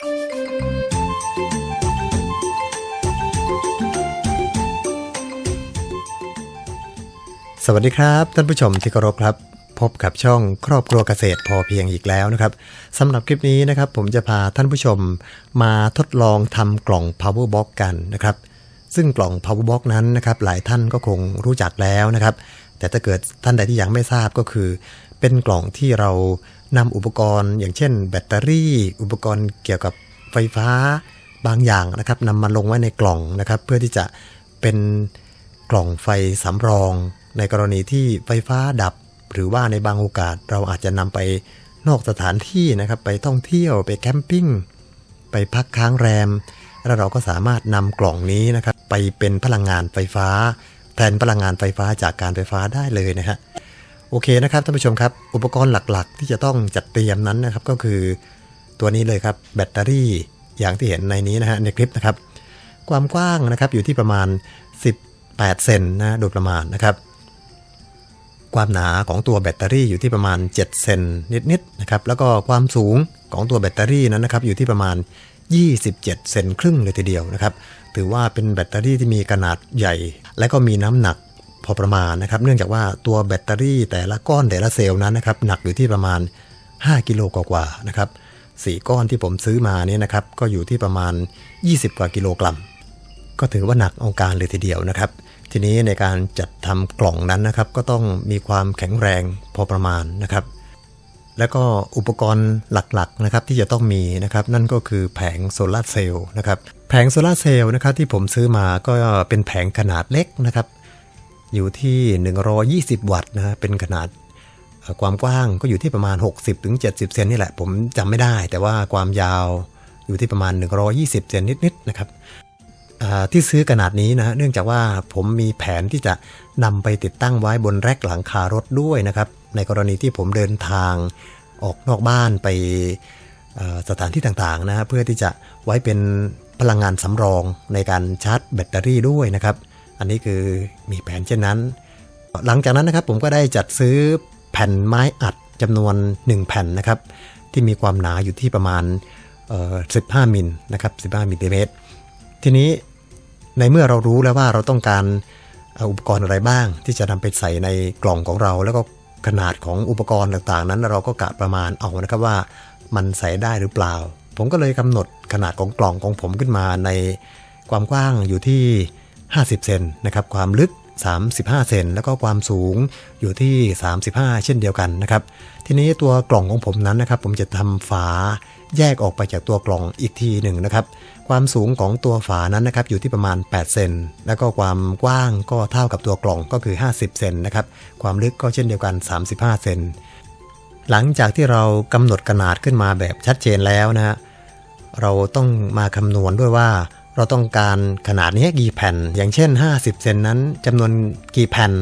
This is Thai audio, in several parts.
สวัสดีครับ ท่านผู้ชมที่เคารพครับ พบกับช่องครอบครัวเกษตรพอเพียงอีกแล้วนะครับสำหรับคลิปนี้นะครับผมจะพาท่านผู้ชมมาทดลองทำกล่อง power box กันนะครับ ซึ่งกล่อง power box นั้นนะครับหลายท่านก็คงรู้จักแล้วนะครับ แต่ถ้าเกิดท่านใดที่ยังไม่ทราบก็คือ เป็นกล่องที่เรา นำอุปกรณ์อย่างเช่น แบตเตอรี่ อุปกรณ์เกี่ยวกับไฟฟ้าบางอย่างนะครับนำมาลงไว้ในกล่องนะครับ เพื่อที่จะเป็นกล่องไฟสำรอง ในกรณีที่ไฟฟ้าดับ หรือว่าในบางโอกาสเราอาจจะนำไปนอกสถานที่นะครับไปท่องเที่ยวไปแคมปิ้งไปพักค้างแรม แล้วเราก็สามารถนำกล่องนี้นะครับไปเป็นพลังงานไฟฟ้า แทนพลังงานไฟฟ้าจากการไฟฟ้าได้เลยนะฮะ โอเคนะครับท่านผู้ชมครับ อุปกรณ์หลักๆ ที่จะต้องจัดเตรียมนั้นนะครับก็คือตัวนี้เลยครับแบตเตอรี่อย่างที่เห็นในนี้นะฮะในคลิปนะครับ ความกว้างนะครับอยู่ที่ประมาณ 18 เซนนะโดยประมาณนะครับ ความหนาของตัวแบตเตอรี่อยู่ที่ประมาณ 7 เซนนิดๆนะครับแล้วก็ความสูงของตัวแบตเตอรี่นั้นนะครับอยู่ที่ประมาณ 27 เซนครึ่งเลยทีเดียวนะครับ ถือว่าเป็นแบตเตอรี่ที่มีขนาดใหญ่ และก็มีน้ำหนัก อประมาณนะครับ เนื่องจากว่าตัวแบตเตอรี่แต่ละก้อนแต่ละเซลล์นั้นนะครับหนักอยู่ที่ประมาณ 5 กิโลกว่าๆนะครับสี่ก้อนที่ผมซื้อมาเนี่ยนะครับก็อยู่ที่ประมาณ 20 กว่ากิโลกรัม ก็ถือว่าหนักเอาการเลยทีเดียวนะครับ ทีนี้ในการจัดทำกล่องนั้นนะครับก็ต้องมีความแข็งแรงพอประมาณนะครับ แล้วก็อุปกรณ์หลักๆนะครับที่จะต้องมีนะครับนั่นก็คือแผงโซลาร์เซลล์นะครับแผงโซลาร์เซลล์นะครับที่ผมซื้อมาก็เป็นแผงขนาดเล็กนะครับ อยู่ที่ 120 วัตต์นะฮะเป็นขนาดความกว้างก็อยู่ที่ประมาณ 60-70 เซนนี่แหละ ผมจำไม่ได้ แต่ว่าความยาวอยู่ที่ประมาณ 120 เซนนิดๆนะครับที่ซื้อขนาดนี้นะฮะเนื่องจากว่าผมมีแผนที่จะนำไปติดตั้งไว้บนแร็คหลังคารถด้วยนะครับ ในกรณีที่ผมเดินทางออกนอกบ้านไปสถานที่ต่างๆนะฮะเพื่อที่จะไว้เป็นพลังงานสำรองในการชาร์จแบตเตอรี่ด้วยนะครับ อันนี้คือมีแผนเช่นนั้น หลังจากนั้นนะครับผมก็ได้จัดซื้อแผ่นไม้อัดจำนวน 1 แผ่นนะครับ ที่มีความหนาอยู่ที่ประมาณ 15 มิลนะครับ 15มิลลิเมตร ทีนี้ในเมื่อเรารู้แล้วว่าเราต้องการอุปกรณ์อะไรบ้าง ที่จะนำไปใส่ในกล่องของเรา แล้วก็ขนาดของอุปกรณ์ต่างๆ นั้น เราก็กะประมาณเอานะครับว่ามันใส่ได้หรือเปล่า ผมก็เลยกำหนดขนาดของกล่องของผมขึ้นมาในความกว้างอยู่ที่ 50 เซนนะครับความลึก 35 เซนแล้วก็ความสูงอยู่ที่ 35 เช่นเดียวกันนะครับทีนี้ตัวกล่องของผมนั้นนะครับ ผมจะทำฝาแยกออกไปจากตัวกล่องอีกทีหนึ่งนะครับ ความสูงของตัวฝานั้นนะครับอยู่ที่ประมาณ 8 เซน แล้วก็ความกว้างก็เท่ากับตัวกล่องก็คือ 50 เซนนะครับ ความลึกก็เช่นเดียวกัน 35 เซน หลังจากที่เรากำหนดขนาดขึ้นมาแบบชัดเจนแล้วนะฮะ เราต้องมาคำนวณด้วยว่า เราต้องการขนาดนี้กี่แผ่น อย่างเช่น 50 เซนนั้นจำนวนกี่แผ่น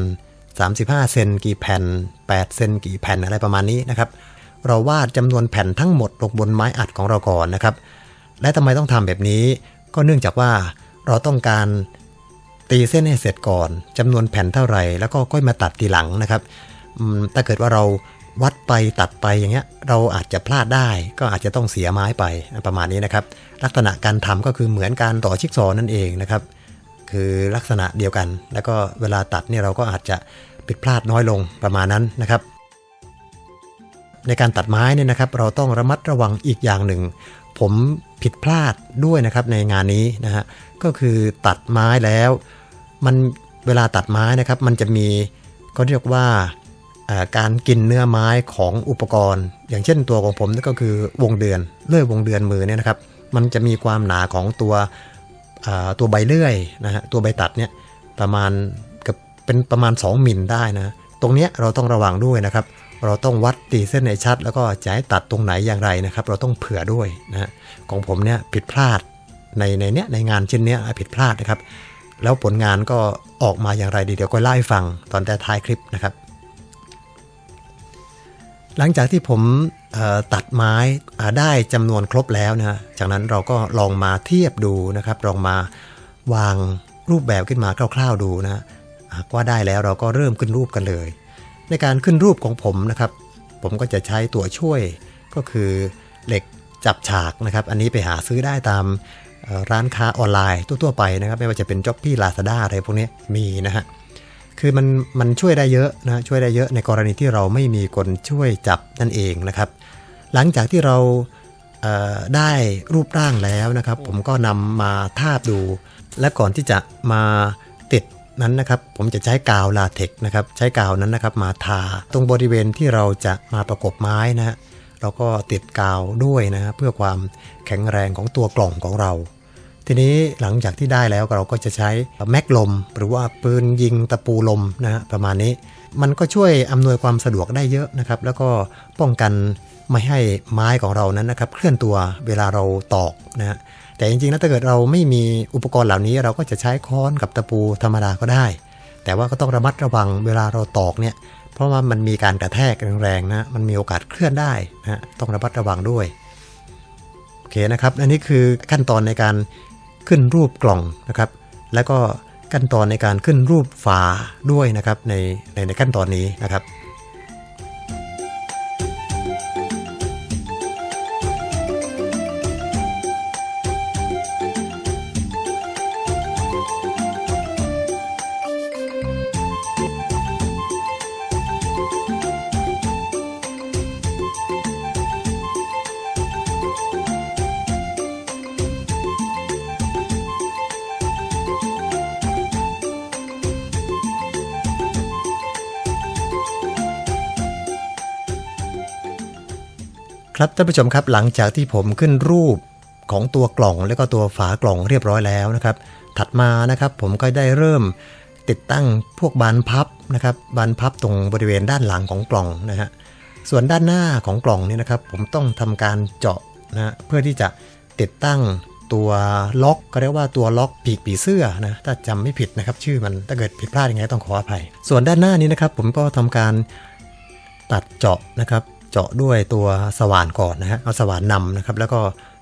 35 เซนกี่แผ่น 8 เซนกี่แผ่นอะไรประมาณนี้นะครับเราวาดจำนวนแผ่นทั้งหมดลงบนไม้อัดของเราก่อนนะครับ และทำไมต้องทำแบบนี้ ก็เนื่องจากว่าเราต้องการตีเส้นให้เสร็จก่อนจำนวนแผ่นเท่าไหร่ แล้วก็ค่อยมาตัดทีหลังนะครับถ้าเกิดว่าเรา วัดไปตัดไปอย่างเงี้ย เราอาจจะพลาดได้ก็อาจจะต้องเสียไม้ไปประมาณนี้นะครับ ลักษณะการทำก็คือเหมือนการต่อชิกซอนั่นเองนะครับ คือลักษณะเดียวกัน แล้วก็เวลาตัดเนี่ยเราก็อาจจะผิดพลาดน้อยลงประมาณนั้นนะครับ ในการตัดไม้เนี่ยนะครับ เราต้องระมัดระวังอีกอย่างหนึ่ง ผมผิดพลาดด้วยนะครับในงานนี้นะฮะก็คือตัดไม้แล้ว มันเวลาตัดไม้นะครับ มันจะมีก็เรียกว่า การกินเนื้อไม้ของอุปกรณ์ อย่างเช่นตัวของผมนี่ก็คือวงเดือนเลื่อยวงเดือนมือเนี่ยนะครับ มันจะมีความหนาของตัวตัวใบเลื่อยนะฮะตัวใบตัดเนี่ยประมาณกับเป็นประมาณ 2มิลได้นะตรงเนี้ยเราต้องระวังด้วยนะครับ เราต้องวัดตีเส้นในชัด แล้วก็จะให้ตัดตรงไหนอย่างไรนะครับ เราต้องเผื่อด้วยนะฮะของผมเนี่ยผิดพลาดในในเนี้ยในงานชิ้นเนี้ยผิดพลาดนะครับ แล้วผลงานก็ออกมาอย่างไรดีเดี๋ยวก็เล่ฟังตอนแต่ท้ายคลิปนะครับ หลังจากที่ผมตัดไม้ได้จำนวนครบแล้วนะจากนั้นเราก็ลองมาเทียบดูนะครับ ลองมาวางรูปแบบขึ้นมาคร่าว ๆดูนะหากว่าได้แล้วเราก็เริ่มขึ้นรูปกันเลย ในการขึ้นรูปของผมนะครับ ผมก็จะใช้ตัวช่วยก็คือเหล็กจับฉากนะครับ อันนี้ไปหาซื้อได้ตามร้านค้าออนไลน์ทั่วๆไปนะครับ ไม่ว่าจะเป็นจ็อปปี้ลาซาด้าอะไรพวกนี้มีนะฮะ คือมันมันช่วยได้เยอะนะช่วยได้เยอะในกรณีที่เราไม่มีคนช่วยจับนั่นเองนะครับ หลังจากที่เราเได้รูปร่างแล้วนะครับ ผมก็นำมาทาบดู และก่อนที่จะมาติดนั้นนะครับ ผมจะใช้กาวลาเทกนะครับ ใช้กาวนั้นนะครับมาทาตรงบริเวณที่เราจะมาประกบไม้นะฮะเราก็ติดกาวด้วยนะฮะเพื่อความแข็งแรงของตัวกล่องของเรา ทีนี้หลังจากที่ได้แล้วเราก็จะใช้แม็กลม หรือว่าปืนยิงตะปูลมนะฮะประมาณนี้ มันก็ช่วยอำนวยความสะดวกได้เยอะนะครับ แล้วก็ป้องกันไม่ให้ไม้ของเรานั้นนะครับ เคลื่อนตัวเวลาเราตอกนะฮะแต่จริงๆแล้วถ้าเกิดเราไม่มีอุปกรณ์เหล่านี้ เราก็จะใช้ค้อนกับตะปูธรรมดาก็ได้ แต่ว่าก็ต้องระมัดระวังเวลาเราตอกเนี่ยเพราะว่ามันมีการกระแทกแรงๆนะมันมีโอกาสเคลื่อนได้นะฮะต้องระมัดระวังด้วยโอเคนะครับอันนี้คือขั้นตอนในการ ขึ้นรูปกล่องนะครับ แล้วก็ขั้นตอนในการขึ้นรูปฝาด้วยนะครับในในในขั้นตอนนี้นะครับ ครับท่านผู้ชมครับหลังจากที่ผมขึ้นรูปของตัวกล่องแล้วก็ตัวฝากล่องเรียบร้อยแล้วนะครับ ถัดมานะครับผมก็ได้เริ่มติดตั้งพวกบานพับนะครับบานพับตรงบริเวณด้านหลังของกล่องนะฮะส่วนด้านหน้าของกล่องเนี่ยนะครับ ผมต้องทำการเจาะนะเพื่อที่จะติดตั้งตัวล็อกก็เรียกว่าตัวล็อกปีกผีเสื้อนะถ้าจำไม่ผิดนะครับ ชื่อมันถ้าเกิดผิดพลาดยังไงต้องขออภัย ส่วนด้านหน้านี้นะครับ ผมก็ทำการตัดเจาะนะครับ จาะด้วยตัวสว่านก่อนนะฮะเอาสว่านนำนะครับแล้วก็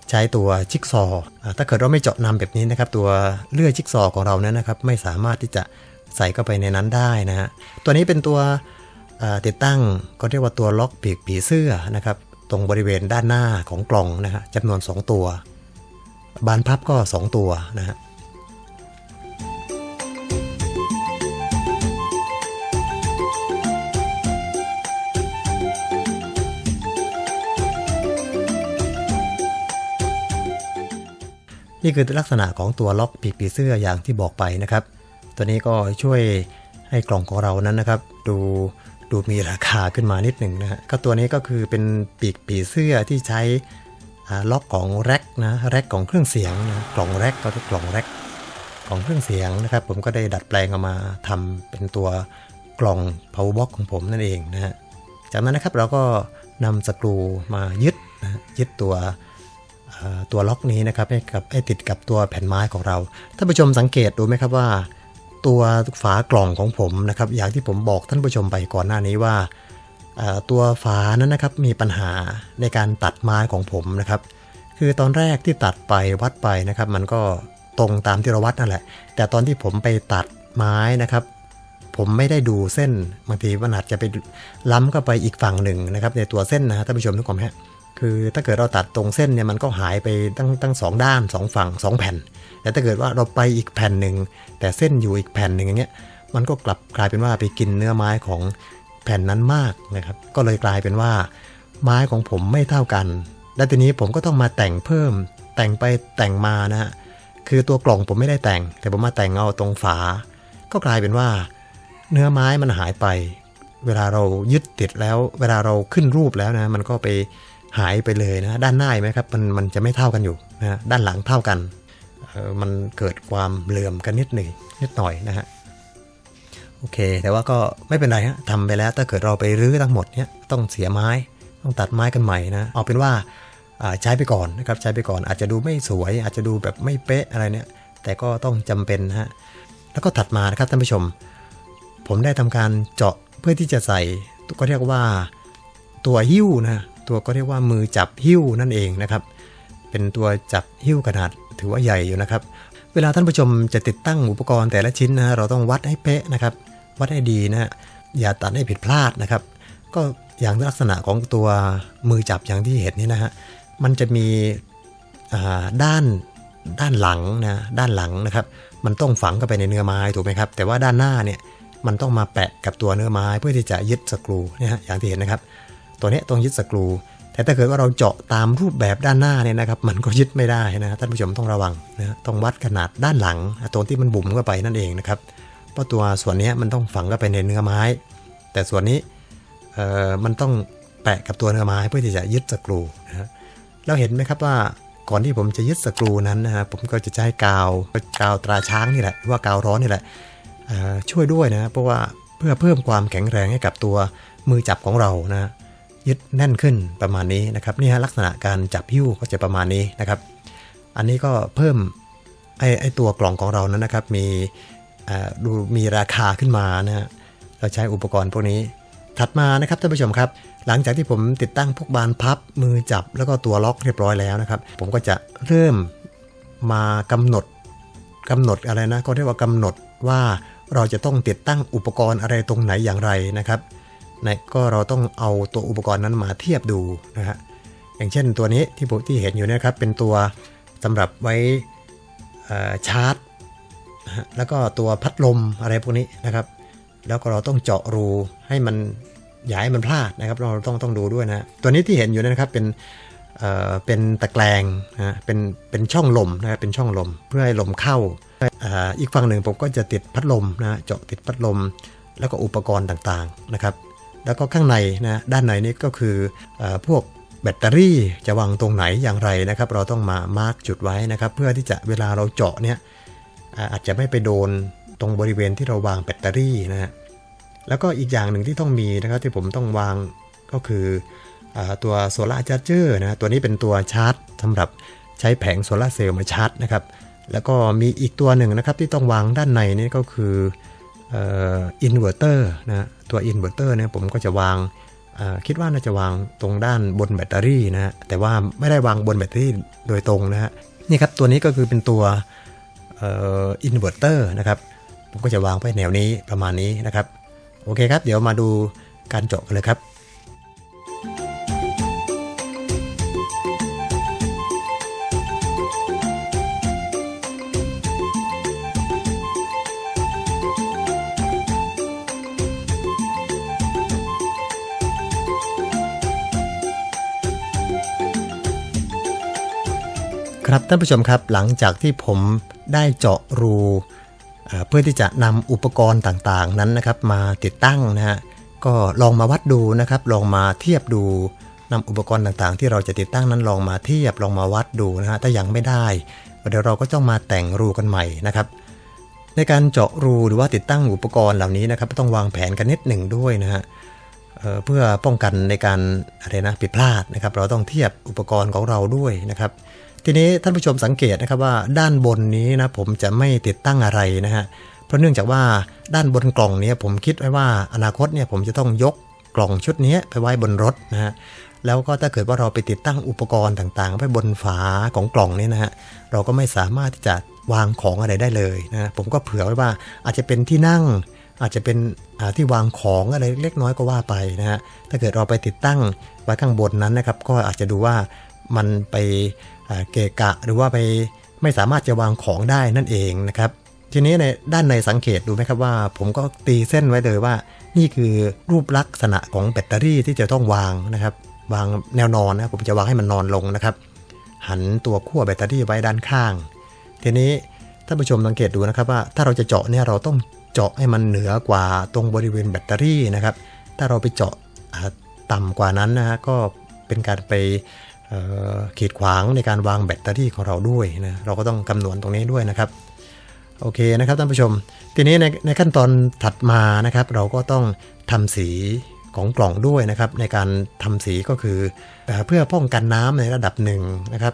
ใช้ตัวจิ๊กซอว์ถ้าเกิดเราไม่เจาะนำแบบนี้นะครับ ตัวเลื่อยจิ๊กซอว์ของเราเนั้นนะครับ ไม่สามารถที่จะใส่เข้าไปในนั้นได้นะฮะตัวนี้เป็นตัวติดตั้งก็เรียกว่าตัวล็อกปีกผีเสื้อนะครับ ตรงบริเวณด้านหน้าของกล่องนะฮะจำนวน 2 ตัว บานพับก็ 2 ตัวนะฮะ นี่คือลักษณะของตัวล็อกปีกผีเสื้ออย่างที่บอกไปนะครับ ตัวนี้ก็ช่วยให้กล่องของเรานั้นนะครับ ดูดูมีราคาขึ้นมานิดหนึ่งนะฮะก็ตัวนี้ก็คือเป็นปีกผีเสื้อที่ใช้ล็อกของแร็กนะแร็กของเครื่องเสียงนะกล่องแร็กก็คือกล่องแร็กของเครื่องเสียงนะครับ ผมก็ได้ดัดแปลงเอามาทำเป็นตัวกล่อง power box ของผมนั่นเองนะฮะจากนั้นนะครับเราก็นำสกรูมายึดนะยึดตัว ตัวล็อกนี้นะครับให้กับให้ติดกับตัวแผ่นไม้ของเราท่านผู้ชมสังเกตดูไหมครับว่า ตัวฝากล่องของผมนะครับ อย่างที่ผมบอกท่านผู้ชมไปก่อนหน้านี้ว่าตัวฝานั้นนะครับมีปัญหาในการตัดไม้ของผมนะครับ คือตอนแรกที่ตัดไปวัดไปนะครับ มันก็ตรงตามที่เราวัดนั่นแหละ แต่ตอนที่ผมไปตัดไม้นะครับ ผมไม่ได้ดูเส้นบางทีมันอาจจะไปล้ำเข้าไปอีกฝั่งหนึ่งนะครับ ในตัวเส้นนะฮะท่านผู้ชมทุกคนฮะ คือถ้าเกิดเราตัดตรงเส้นเนี่ยมันก็หายไปตั้งตั้งสองด้านสองฝั่งสองแผ่น แต่ถ้าเกิดว่าเราไปอีกแผ่นหนึ่งแต่เส้นอยู่อีกแผ่นหนึ่งอย่างเงี้ยมันก็กลับกลายเป็นว่าไปกินเนื้อไม้ของแผ่นนั้นมากนะครับ ก็เลยกลายเป็นว่า ไม้ของผมไม่เท่ากัน และทีนี้ผมก็ต้องมาแต่งเพิ่ม แต่งไปแต่งมานะฮะคือตัวกล่องผมไม่ได้แต่ง แต่ผมมาแต่งเอาตรงฝา ก็กลายเป็นว่า เนื้อไม้มันหายไป เวลาเรายึดติดแล้ว เวลาเราขึ้นรูปแล้วนะ มันก็ไป หายไปเลยนะด้านหน้าเห็นไหมครับมันมันจะไม่เท่ากันอยู่นะด้านหลังเท่ากันมันเกิดความเหลื่อมกันนิดหนึ่งนิดหน่อยนะฮะโอเค แต่ว่าก็ไม่เป็นไรฮะทำไปแล้วถ้าเกิดเราไปรื้อทั้งหมดเนี่ยต้องเสียไม้ต้องตัดไม้กันใหม่นะเอาเป็นว่าใช้ไปก่อนนะครับใช้ไปก่อนอาจจะดูไม่สวย อาจจะดูแบบไม่เป๊ะอะไรเนี่ยแต่ก็ต้องจำเป็นนะฮะแล้วก็ถัดมานะครับท่านผู้ชม ผมได้ทำการเจาะเพื่อที่จะใส่ก็เรียกว่าตัวหิ้วนะ ตัวก็เรียกว่ามือจับหิ้วนั่นเองนะครับ เป็นตัวจับหิ้วขนาดถือว่าใหญ่อยู่นะครับ เวลาท่านผู้ชมจะติดตั้งอุปกรณ์แต่ละชิ้นนะเราต้องวัดให้เป๊ะนะครับ วัดให้ดีนะอย่าตัดให้ผิดพลาดนะครับ ก็อย่างลักษณะของตัวมือจับอย่างที่เห็นนี่นะฮะมันจะมีด้านด้านหลังนะด้านหลังนะครับ มันต้องฝังเข้าไปในเนื้อไม้ถูกไหมครับ แต่ว่าด้านหน้าเนี่ยมันต้องมาแปะกับตัวเนื้อไม้เพื่อที่จะยึดสกรูเนี่ยฮะอย่างที่เห็นนะครับ ตัวนี้ต้องยึดสกรู แต่ถ้าเกิดว่าเราเจาะตามรูปแบบด้านหน้าเนี่ยนะครับ มันก็ยึดไม่ได้นะท่านผู้ชมต้องระวังนะต้องวัดขนาดด้านหลังตัวที่มันบุ๋มเข้าไปนั่นเองนะครับเพราะตัวส่วนนี้มันต้องฝังเข้าไปในเนื้อไม้ แต่ส่วนนี้มันต้องแปะกับตัวเนื้อไม้เพื่อที่จะยึดสกรูนะฮะแล้วเห็นไหมครับว่าก่อนที่ผมจะยึดสกรูนั้นนะฮะผมก็จะใช้กาวกาวตราช้างนี่แหละหรือว่ากาวร้อนนี่แหละช่วยด้วยนะเพราะว่าเพื่อเพิ่มความแข็งแรงให้กับตัวมือจับของเรานะ ยึดแน่นขึ้นประมาณนี้นะครับนี่ฮะลักษณะการจับหิ้วก็จะประมาณนี้นะครับ อันนี้ก็เพิ่มไอ้ไอ้ตัวกล่องของเรานั้นนะครับ มีอ่อดูมีราคาขึ้นมานะฮะเราใช้อุปกรณ์พวกนี้ ถัดมานะครับท่านผู้ชมครับ หลังจากที่ผมติดตั้งพวกบานพับมือจับแล้วก็ตัวล็อกเรียบร้อยแล้วนะครับ ผมก็จะเริ่มมากำหนดกำหนดอะไรนะก็เรียกว่ากำหนดว่าเราจะต้องติดตั้งอุปกรณ์อะไรตรงไหนอย่างไรนะครับ ในก็เราต้องเอาตัวอุปกรณ์นั้นมาเทียบดูนะฮะอย่างเช่นตัวนี้ที่ผมที่เห็นอยู่นี่ยครับเป็นตัวสำหรับไว้เอ่อชาร์จนะแล้วก็ตัวพัดลมอะไรพวกนี้นะครับ แล้วก็เราต้องเจาะรูให้มันอย่าให้มันพลาดนะครับ เราต้องต้องดูด้วยนะตัวนี้ที่เห็นอยู่นะครับเป็นเอ่อเป็นตะแกรงนะฮะเป็นเป็นช่องลมนะครับเป็นช่องลมเพื่อให้ลมเข้าอีกฝั่งหนึ่งผมก็จะติดพัดลมนะเจาะติดพัดลม แล้วก็อุปกรณ์ต่างๆนะครับ แล้วก็ข้างในนะด้านในนี้ก็คืออพวกแบตเตอรี่จะวางตรงไหนอย่างไรนะครับ เราต้องมามาร์กจุดไว้นะครับ เพื่อที่จะเวลาเราเจาะเนี่ยอาจจะไม่ไปโดนตรงบริเวณที่เราวางแบตเตอรี่นะฮะแล้วก็อีกอย่างหนึ่งที่ต้องมีนะครับที่ผมต้องวางก็คืออตัวโซลาร์ชาร์เจอร์นะตัวนี้เป็นตัวชาร์จสำหรับใช้แผงโซลาร์เซลล์มาชาร์จนะครับ แล้วก็มีอีกตัวหนึ่งนะครับที่ต้องวางด้านในนี่ก็คือ อินเวอร์เตอร์นะตัวอินเวอร์เตอร์เนี่ยผมก็จะวางคิดว่าน่าจะวางตรงด้านบนแบตเตอรี่นะฮะแต่ว่าไม่ได้วางบนแบตเตอรี่โดยตรงนะฮะนี่ครับตัวนี้ก็คือเป็นตัวอินเวอร์เตอร์นะครับผมก็จะวางไว้แนวนี้ประมาณนี้นะครับ โอเคครับ เดี๋ยวมาดูการเจาะกันเลยครับ ครับท่านผู้ชมครับหลังจากที่ผมได้เจาะรูเพื่อที่จะนำอุปกรณ์ต่างๆนั้นนะครับ มาติดตั้งนะฮะก็ลองมาวัดดูนะครับ ลองมาเทียบดูนำอุปกรณ์ต่างๆ ที่เราจะติดตั้งนั้นลองมาเทียบลองมาวัดดูนะฮะถ้ายังไม่ได้เดี๋ยวเราก็ต้องมาแต่งรูกันใหม่นะครับในการเจาะรูหรือว่าติดตั้งอุปกรณ์เหล่านี้นะครับ ต้องวางแผนกันนิดหนึ่งด้วยนะฮะเเพื่อป้องกันในการอะไรนะผิดพลาดนะครับ เราต้องเทียบอุปกรณ์ของเราด้วยนะครับ ทีนี้ท่านผู้ชมสังเกตนะครับว่าด้านบนนี้นะผมจะไม่ติดตั้งอะไรนะฮะเพราะเนื่องจากว่าด้านบนกล่องนี้ผมคิดไว้ว่าอนาคตเนี่ยผมจะต้องยกกล่องชุดนี้ไปไว้บนรถนะฮะแล้วก็ถ้าเกิดว่าเราไปติดตั้งอุปกรณ์ต่างๆไว้บนฝาของกล่องนี้นะฮะเราก็ไม่สามารถที่จะวางของอะไรได้เลยนะฮะผมก็เผื่อไว้ว่าอาจจะเป็นที่นั่ง อาจจะเป็นที่วางของอะไรเล็กน้อยก็ว่าไปนะฮะถ้าเกิดเราไปติดตั้งไว้ข้างบนนั้นนะครับ ก็อาจจะดูว่ามันไป เกะกะหรือว่าไปไม่สามารถจะวางของได้นั่นเองนะครับ ทีนี้ในด้านในสังเกตดูไหมครับว่า ผมก็ตีเส้นไว้เลยว่า นี่คือรูปลักษณะของแบตเตอรี่ที่จะต้องวางนะครับ วางแนวนอนนะผมจะวางให้มันนอนลงนะครับ หันตัวขั้วแบตเตอรี่ไว้ด้านข้าง ทีนี้ท่านผู้ชมสังเกตดูนะครับว่าถ้าเราจะเจาะเนี่ยเราต้องเจาะให้มันเหนือกว่าตรงบริเวณแบตเตอรี่นะครับ ถ้าเราไปเจาะอ่าต่ำกว่านั้นนะฮะก็เป็นการไป ขีดขวางในการวางแบตเตอรี่ของเราด้วยนะเราก็ต้องคำนวณตรงนี้ด้วยนะครับโอเคนะครับท่านผู้ชม ทีนี้ในในขั้นตอนถัดมานะครับ เราก็ต้องทำสีของกล่องด้วยนะครับ ในการทำสีก็คือเพื่อป้องกันน้ำในระดับหนึ่งนะครับ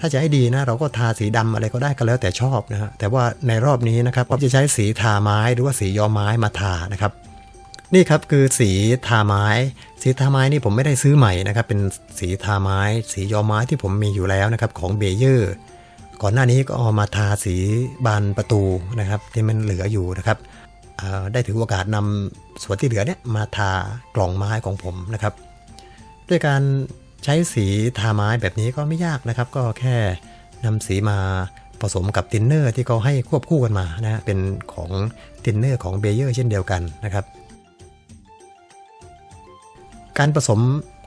ถ้าจะให้ดีนะเราก็ทาสีดำอะไรก็ได้ก็แล้วแต่ชอบนะฮะแต่ว่าในรอบนี้นะครับผมจะใช้สีทาไม้หรือว่าสีย้อมไม้มาทานะครับ นี่ครับคือสีทาไม้ สีทาไม้นี่ผมไม่ได้ซื้อใหม่นะครับ เป็นสีทาไม้ สีย้อมไม้ที่ผมมีอยู่แล้วนะครับของเบเยอร์ก่อนหน้านี้ก็เอามาทาสีบานประตูนะครับ ที่มันเหลืออยู่นะครับได้ถือโอกาสนำส่วนที่เหลือเนี่ยมาทากล่องไม้ของผมนะครับ ด้วยการใช้สีทาไม้แบบนี้ก็ไม่ยากนะครับ ก็แค่นำสีมาผสมกับตินเนอร์ที่เขาให้ควบคู่กันมานะเป็นของตินเนอร์ของเบเยอร์เช่นเดียวกันนะครับ การผสม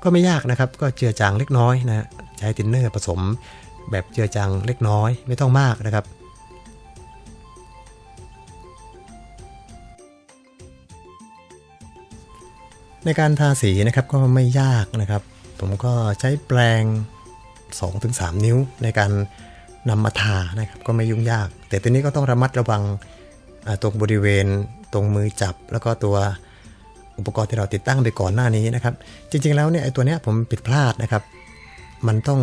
ก็ไม่ยากนะครับ ก็เจือจางเล็กน้อยนะใช้ตินเนอร์ผสมแบบเจือจางเล็กน้อยไม่ต้องมากนะครับในการทาสีนะครับก็ไม่ยากนะครับ ผมก็ใช้แปรง2-3 นิ้วในการนำมาทานะครับ ก็ไม่ยุ่งยาก แต่ทีนี้ก็ต้องระมัดระวังตรงบริเวณตรงมือจับ แล้วก็ตัว อุปกรณ์ที่เราติดตั้งไปก่อนหน้านี้นะครับ จริงๆแล้วเนี่ยไอ้ตัวเนี้ยผมผิดพลาดนะครับ มันต้อง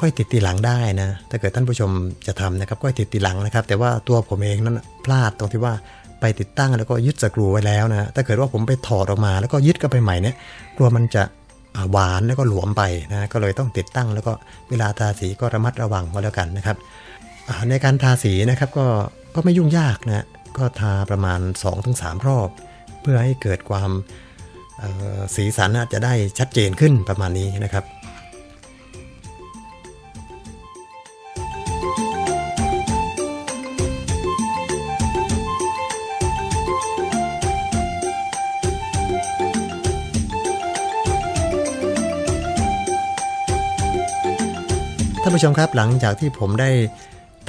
ค่อยติดตีหลังได้นะ ถ้าเกิดท่านผู้ชมจะทำนะครับ ก็ติดตีหลังนะครับ แต่ว่าตัวผมเองนั้นพลาดตรงที่ว่าไปติดตั้งแล้วก็ยึดสกรูไว้แล้วนะ ถ้าเกิดว่าผมไปถอดออกมา แล้วก็ยึดเข้าไปใหม่เนี่ยกลัวมันจะหวานแล้วก็หลวมไปนะ ก็เลยต้องติดตั้งแล้วก็เวลาทาสีก็ระมัดระวังก็แล้วกันนะครับ ในการทาสีนะครับก็ก็ไม่ยุ่งยากนะ ก็ทาประมาณ 2-3 รอบ เพื่อให้เกิดความสีสันอาจจะได้ชัดเจนขึ้นประมาณนี้นะครับท่านผู้ชมครับหลังจากที่ผมได้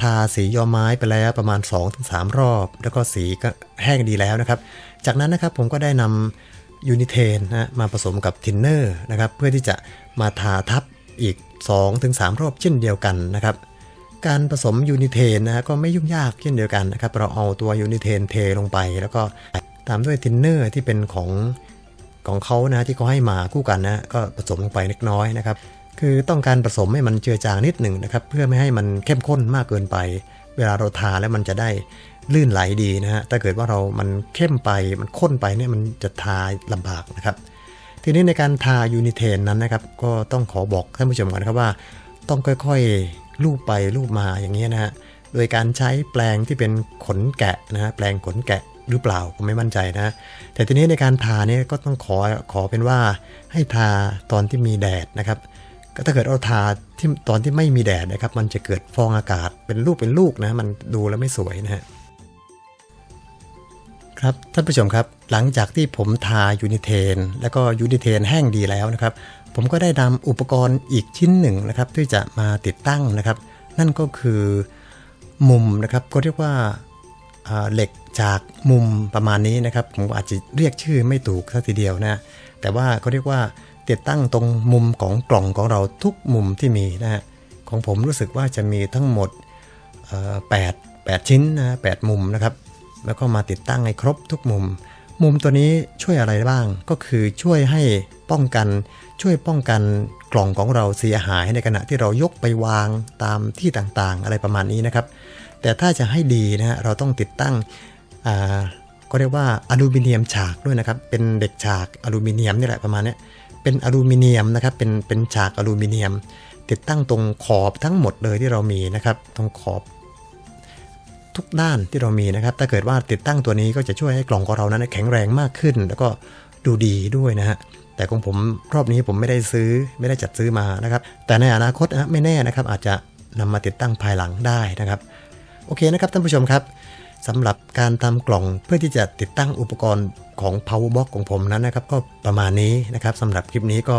ทาสียอไม้ไปแล้วประมาณ 2-3 รอบ แล้วก็สีก็แห้งดีแล้วนะครับ จากนั้นนะครับผมก็ได้นำยูนิเทนนะมาผสมกับทินเนอร์นะครับ เพื่อที่จะมาทาทับอีก 2-3 รอบเช่นเดียวกันนะครับการผสมยูนิเทนนะฮะก็ไม่ยุ่งยากเช่นเดียวกันนะครับ เราเอาตัวยูนิเทนเทลงไป แล้วก็ตามด้วยทินเนอร์ที่เป็นของของเขานะที่เขาให้มาคู่กันนะก็ผสมลงไปเล็กน้อยนะครับ คือต้องการผสมให้มันเจือจางนิดหนึ่งนะครับ เพื่อไม่ให้มันเข้มข้นมากเกินไป เวลาเราทาแล้วมันจะได้ลื่นไหลดีนะฮะถ้าเกิดว่าเรามันเข้มไปมันข้นไปเนี่ยมันจะทาลำบากนะครับ ทีนี้ในการทายูนิเทนนั้นนะครับ ก็ต้องขอบอกท่านผู้ชมก่อนครับว่า ต้องค่อยๆลูบไปลูบมาอย่างนี้นะฮะโดยการใช้แปลงที่เป็นขนแกะนะฮะแปลงขนแกะหรือเปล่าผมไม่มั่นใจนะ แต่ทีนี้ในการทาเนี่ยก็ต้องขอขอเป็นว่าให้ทาตอนที่มีแดดนะครับ ก็ถ้าเกิดเราทาที่ตอนที่ไม่มีแดดนะครับ มันจะเกิดฟองอากาศเป็นลูกเป็นลูกนะ มันดูแล้วไม่สวยนะฮะครับท่านผู้ชมครับหลังจากที่ผมทายูนิเทน แล้วก็ยูนิเทนแห้งดีแล้วนะครับ ผมก็ได้นำอุปกรณ์อีกชิ้นหนึ่งนะครับ ที่จะมาติดตั้งนะครับ นั่นก็คือมุมนะครับก็เรียกว่าอ่าเหล็กจากมุมประมาณนี้นะครับ ผมอาจจะเรียกชื่อไม่ถูกสักทีเดียวนะ แต่ว่าเขาเรียกว่า ติดตั้งตรงมุมของกล่องของเราทุกมุมที่มีนะฮะของผมรู้สึกว่าจะมีทั้งหมดแปดแปดชิ้นนะแปดมุมนะครับ แล้วก็มาติดตั้งให้ครบทุกมุม มุมตัวนี้ช่วยอะไรบ้าง ก็คือช่วยให้ป้องกันช่วยป้องกันกล่องของเราเสียหายในขณะที่เรายกไปวางตามที่ต่างๆ อะไรประมาณนี้นะครับ แต่ถ้าจะให้ดีนะฮะเราต้องติดตั้งก็เรียกว่าอลูมิเนียมฉากด้วยนะครับ เป็นเด็กฉากอลูมิเนียมนี่แหละประมาณนี้ เป็นอลูมิเนียมนะครับเป็นเป็นฉากอลูมิเนียม ติดตั้งตรงขอบทั้งหมดเลยที่เรามีนะครับตรงขอบทุกด้านที่เรามีนะครับ ถ้าเกิดว่าติดตั้งตัวนี้ก็จะช่วยให้กล่องของเรานั้นแข็งแรงมากขึ้น แล้วก็ดูดีด้วยนะฮะแต่ของผมรอบนี้ผมไม่ได้ซื้อไม่ได้จัดซื้อมานะครับ แต่ในอนาคตนะไม่แน่นะครับ อาจจะนำมาติดตั้งภายหลังได้นะครับ โอเคนะครับท่านผู้ชมครับ สำหรับการทำกล่องเพื่อที่จะติดตั้งอุปกรณ์ของ powerbox ของผมนั้นนะครับ ก็ประมาณนี้นะครับสำหรับคลิปนี้ก็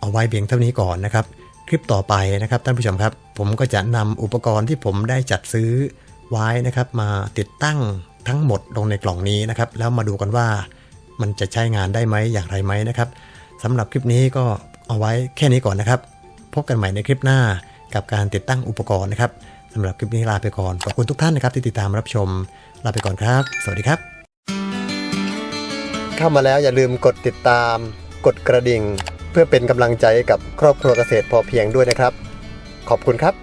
เอาไว้เพียงเท่านี้ก่อนนะครับ คลิปต่อไปนะครับท่านผู้ชมครับ ผมก็จะนำอุปกรณ์ที่ผมได้จัดซื้อไว้นะครับ มาติดตั้งทั้งหมดลงในกล่องนี้นะครับ แล้วมาดูกันว่ามันจะใช้งานได้ไหมอย่างไรไหมนะครับสำหรับคลิปนี้ก็เอาไว้แค่นี้ก่อนนะครับ พบกันใหม่ในคลิปหน้ากับการติดตั้งอุปกรณ์นะครับ สำหรับคลิปนี้ลาไปก่อน ขอบคุณทุกท่านนะครับที่ติดตามรับชม ลาไปก่อนครับ สวัสดีครับ เข้ามาแล้วอย่าลืมกดติดตาม กดกระดิ่ง เพื่อเป็นกำลังใจกับครอบครัวเกษตรพอเพียงด้วยนะครับ ขอบคุณครับ